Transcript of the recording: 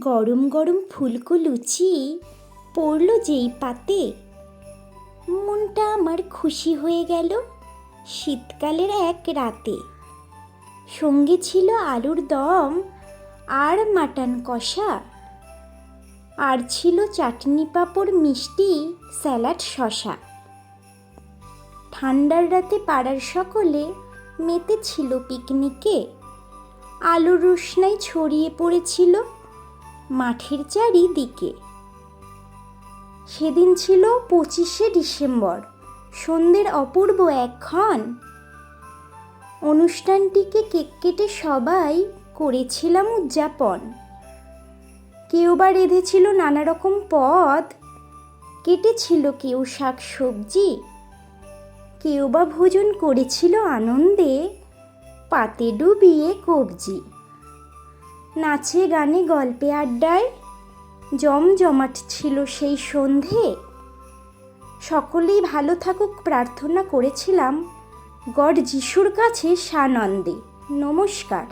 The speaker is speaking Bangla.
গরম গরম ফুলকো লুচি পড়ল যেই পাতে। মনটা আমার খুশি হয়ে গেল শীতকালের এক রাতে। সঙ্গে ছিল আলুর দম আর মাটন কষা। আর ছিল চাটনি পাঁপড় মিষ্টি স্যালাড শশা। ঠান্ডার রাতে পাড়ার সকলে মেতে ছিল পিকনিকে। আলোর রোশনাই ছড়িয়ে পড়েছিল মাঠের চারিদিকে। সেদিন ছিল পঁচিশে ডিসেম্বর, সন্ধ্যের অপূর্ব একক্ষণ অনুষ্ঠানটিকে কেক কেটে সবাই করেছিলাম উদযাপন। কেউ বা রেঁধেছিল নানা রকম পদ, কেটেছিল কেউ শাক সবজি কেউ বা ভোজন করেছিল আনন্দে পাতে ডুবিয়ে কবজি। নাচে গানে গল্পে আড্ডায় জমজমাট ছিল সেই সন্ধে। সকলেই ভালো থাকুক প্রার্থনা করেছিলাম। গড যিশুর কাছে সানন্দে। নমস্কার।